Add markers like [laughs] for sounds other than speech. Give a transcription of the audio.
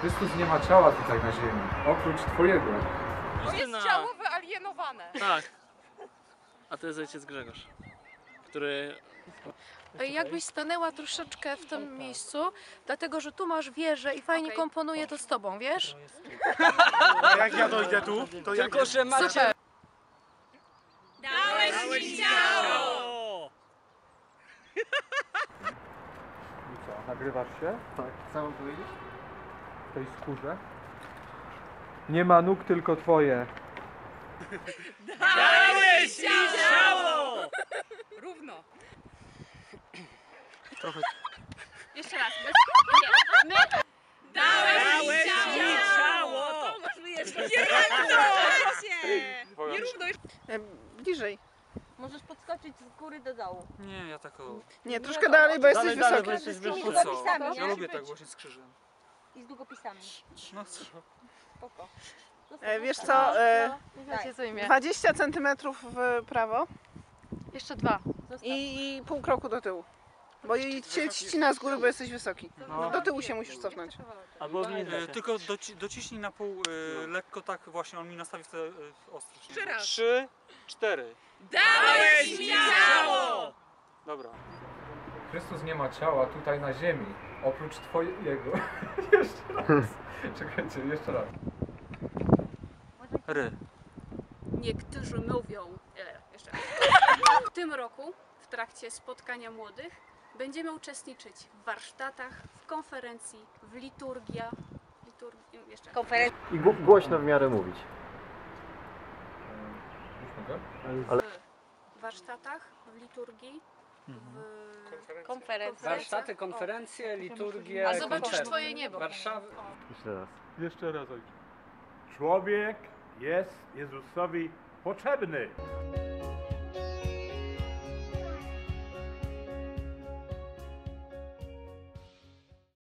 Chrystus nie ma ciała tutaj na ziemi, oprócz twojego. Bo jest ciało wyalienowane. Tak. A to jest ojciec Grzegorz, który... Jakbyś stanęła troszeczkę w tym miejscu, dlatego że tu masz wieżę i fajnie Okej. komponuje to z tobą, wiesz? A jak ja dojdę tu, to jak... Tylko, że macie... Super. I co, nagrywasz się? Tak. Co mam powiedzieć? W tej skórze? Nie ma nóg, tylko twoje. Równo. Jeszcze raz. Bez... Nie. My... Dałeś mi ciało! To masz wyjeżdżać. Nierówno. Bliżej. Możesz podskoczyć z góry do dołu. Nie, ja tak o... Nie, troszkę dalej, bo jesteś dalej, wysoki. bo jesteś wyższy. Ja nie? lubię tak właśnie z krzyżem. I z długopisami. No co? Spoko. E, wiesz co, e, Daj. co imię? 20 centymetrów w prawo Jeszcze dwa. I, i pół kroku do tyłu. Bo i cię ścina z góry, bo jesteś wysoki. No. Do tyłu się musisz cofnąć. Albo w E, tylko doci dociśnij na pół, e, lekko tak właśnie, on mi nastawi w te e, ostrość. Trzy, cztery. Dałeś mi ciało! Dobra. Chrystus nie ma ciała tutaj na ziemi, oprócz twojego. [laughs] jeszcze raz. Czekajcie, jeszcze raz. Ry. Niektórzy mówią, e, jeszcze raz. W tym roku, w trakcie spotkania młodych, będziemy uczestniczyć w warsztatach, w konferencji, w liturgia, litur, jeszcze raz. Konferencja. I gło- głośno w miarę mówić. W warsztatach, w liturgii, w Konferencja. Warsztaty, konferencje, liturgie, A zobaczysz koncerty. twoje niebo. Warszawy. Jeszcze raz. Jeszcze raz ojcze. Człowiek jest Jezusowi potrzebny.